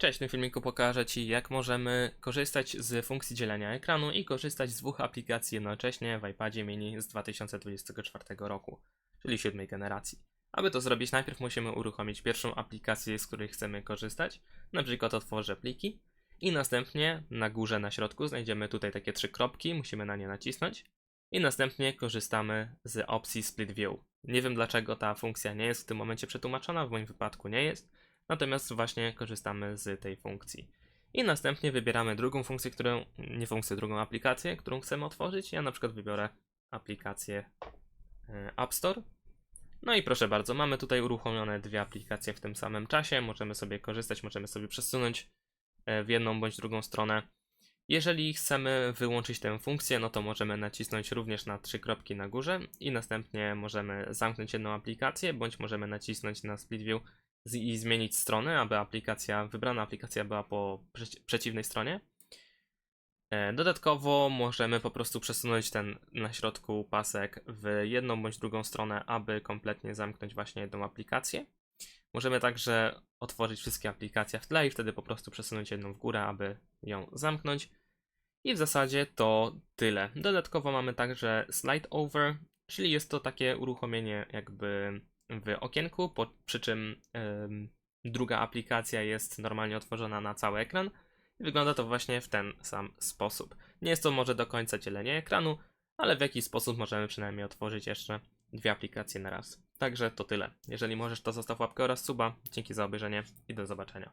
Cześć, w tym filmiku pokażę Ci, jak możemy korzystać z funkcji dzielenia ekranu i korzystać z dwóch aplikacji jednocześnie w iPadzie mini z 2024 roku, czyli siódmej generacji. Aby to zrobić, najpierw musimy uruchomić pierwszą aplikację, z której chcemy korzystać, na przykład otworzę pliki i następnie na górze, na środku znajdziemy tutaj takie trzy kropki, musimy na nie nacisnąć i następnie korzystamy z opcji Split View. Nie wiem dlaczego ta funkcja nie jest w tym momencie przetłumaczona, w moim wypadku nie jest, natomiast właśnie korzystamy z tej funkcji. I następnie wybieramy drugą funkcję, którą, nie funkcję, drugą aplikację, którą chcemy otworzyć. Ja na przykład wybiorę aplikację e, App Store. No i proszę bardzo, mamy tutaj uruchomione dwie aplikacje w tym samym czasie. Możemy sobie korzystać, możemy sobie przesunąć e, w jedną bądź drugą stronę. Jeżeli chcemy wyłączyć tę funkcję, no to możemy nacisnąć również na trzy kropki na górze i następnie możemy zamknąć jedną aplikację, bądź możemy nacisnąć na Split View z- i zmienić stronę, aby aplikacja, wybrana aplikacja była po przeci- przeciwnej stronie. E, Dodatkowo możemy po prostu przesunąć ten na środku pasek w jedną bądź drugą stronę, aby kompletnie zamknąć właśnie jedną aplikację. Możemy także otworzyć wszystkie aplikacje w tle i wtedy po prostu przesunąć jedną w górę, aby ją zamknąć. I w zasadzie to tyle. Dodatkowo mamy także slide over, czyli jest to takie uruchomienie jakby w okienku, po, przy czym em, druga aplikacja jest normalnie otworzona na cały ekran. I wygląda to właśnie w ten sam sposób. Nie jest to może do końca dzielenie ekranu, ale w jakiś sposób możemy przynajmniej otworzyć jeszcze dwie aplikacje na raz. Także to tyle. Jeżeli możesz, to zostaw łapkę oraz suba. Dzięki za obejrzenie i do zobaczenia.